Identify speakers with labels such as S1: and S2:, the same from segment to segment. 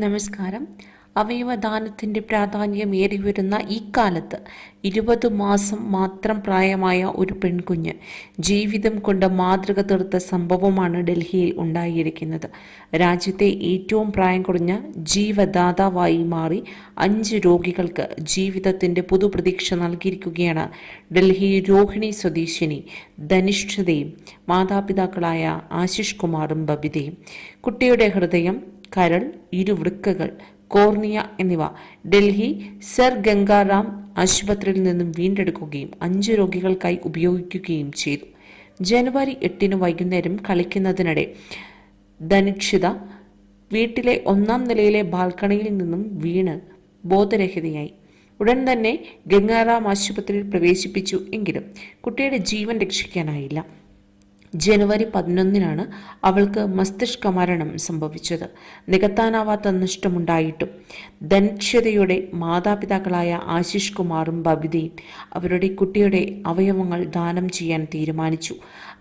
S1: നമസ്കാരം. അവയവദാനത്തിന്റെ പ്രാധാന്യം ഏറി വരുന്ന ഈ കാലത്ത് ഇരുപത് മാസം മാത്രം പ്രായമായ ഒരു പെൺകുഞ്ഞ് ജീവിതം കൊണ്ട് മാതൃക തീർത്ത സംഭവമാണ് ഡൽഹിയിൽ ഉണ്ടായിരിക്കുന്നത്. രാജ്യത്തെ ഏറ്റവും പ്രായം കുറഞ്ഞ ജീവദാതാവായി മാറി അഞ്ച് രോഗികൾക്ക് ജീവിതത്തിന്റെ പുതുപ്രതീക്ഷ നൽകിയിരിക്കുകയാണ് ഡൽഹി രോഹിണി സ്വദേശിനി ധനിഷ്ഠതയും മാതാപിതാക്കളായ ആശിഷ് കുമാറും ബബിതയും. കുട്ടിയുടെ ഹൃദയം കരൾ ഇരുവൃക്കകൾ കോർണിയ എന്നിവ ഡൽഹി സർ ഗംഗാറാം ആശുപത്രിയിൽ നിന്നും വീണ്ടെടുക്കുകയും അഞ്ച് രോഗികൾക്കായി ഉപയോഗിക്കുകയും ചെയ്തു. ജനുവരി എട്ടിന് വൈകുന്നേരം കളിക്കുന്നതിനിടെ ധനിക്ഷിത വീട്ടിലെ ഒന്നാം നിലയിലെ ബാൽക്കണിയിൽ നിന്നും വീണ് ബോധരഹിതയായി. ഉടൻ തന്നെ ഗംഗാറാം ആശുപത്രിയിൽ പ്രവേശിപ്പിച്ചു എങ്കിലും കുട്ടിയുടെ ജീവൻ രക്ഷിക്കാനായില്ല. ജനുവരി പതിനൊന്നിനാണ് അവൾക്ക് മസ്തിഷ്ക മരണം സംഭവിച്ചത്. നികത്താനാവാത്ത നഷ്ടമുണ്ടായിട്ടും ധനക്ഷതയുടെ മാതാപിതാക്കളായ ആശിഷ് കുമാറും ബബിതയും അവരുടെ കുട്ടിയുടെ അവയവങ്ങൾ ദാനം ചെയ്യാൻ തീരുമാനിച്ചു.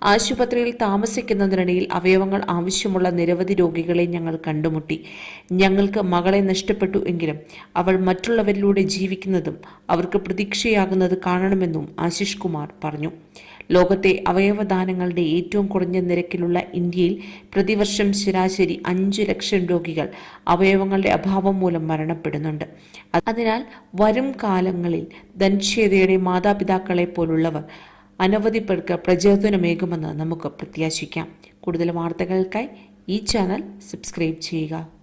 S1: ആശുപത്രിയിൽ താമസിക്കുന്നതിനിടയിൽ അവയവങ്ങൾ ആവശ്യമുള്ള നിരവധി രോഗികളെ ഞങ്ങൾ കണ്ടുമുട്ടി. ഞങ്ങൾക്ക് മകളെ നഷ്ടപ്പെട്ടു എങ്കിലും അവൾ മറ്റുള്ളവരിലൂടെ ജീവിക്കുന്നതും അവർക്ക് പ്രതീക്ഷയാകുന്നത് കാണണമെന്നും ആശിഷ് കുമാർ പറഞ്ഞു. ലോകത്തെ അവയവദാനങ്ങളുടെ ഏറ്റവും കുറഞ്ഞ നിരക്കിലുള്ള ഇന്ത്യയിൽ പ്രതിവർഷം ശരാശരി അഞ്ചു ലക്ഷം രോഗികൾ അവയവങ്ങളുടെ അഭാവം മൂലം മരണപ്പെടുന്നുണ്ട്. അതിനാൽ വരും കാലങ്ങളിൽ ധൻഷേതയുടെ മാതാപിതാക്കളെ പോലുള്ളവർ അനവധി പേർക്ക് പ്രചോദനമേകുമെന്ന് നമുക്ക് പ്രത്യാശിക്കാം. കൂടുതൽ വാർത്തകൾക്കായി ഈ ചാനൽ സബ്സ്ക്രൈബ് ചെയ്യുക.